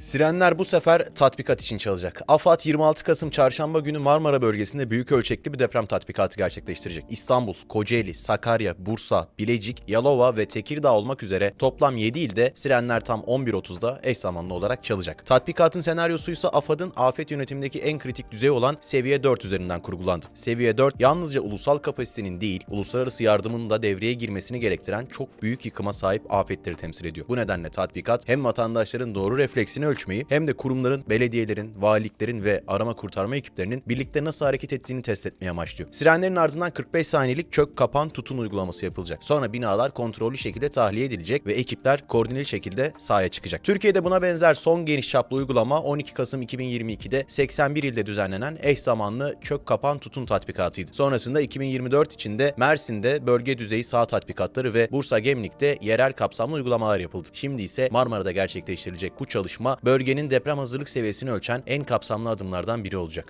Sirenler bu sefer tatbikat için çalacak. AFAD 26 Kasım çarşamba günü Marmara bölgesinde büyük ölçekli bir deprem tatbikatı gerçekleştirecek. İstanbul, Kocaeli, Sakarya, Bursa, Bilecik, Yalova ve Tekirdağ olmak üzere toplam 7 ilde sirenler tam 11.30'da eş zamanlı olarak çalacak. Tatbikatın senaryosu ise AFAD'ın afet yönetimindeki en kritik düzey olan seviye 4 üzerinden kurgulandı. Seviye 4 yalnızca ulusal kapasitenin değil, uluslararası yardımın da devreye girmesini gerektiren çok büyük yıkıma sahip afetleri temsil ediyor. Bu nedenle tatbikat hem vatandaşların doğru refleksini ölçmeyi hem de kurumların, belediyelerin, valiliklerin ve arama kurtarma ekiplerinin birlikte nasıl hareket ettiğini test etmeye amaçlıyor. Sirenlerin ardından 45 saniyelik çök kapan tutun uygulaması yapılacak. Sonra binalar kontrollü şekilde tahliye edilecek ve ekipler koordineli şekilde sahaya çıkacak. Türkiye'de buna benzer son geniş çaplı uygulama 12 Kasım 2022'de 81 ilde düzenlenen eş zamanlı çök kapan tutun tatbikatıydı. Sonrasında 2024 içinde Mersin'de bölge düzeyi sağ tatbikatları ve Bursa Gemlik'te yerel kapsamlı uygulamalar yapıldı. Şimdi ise Marmara'da gerçekleştirilecek bu bölgenin deprem hazırlık seviyesini ölçen en kapsamlı adımlardan biri olacak.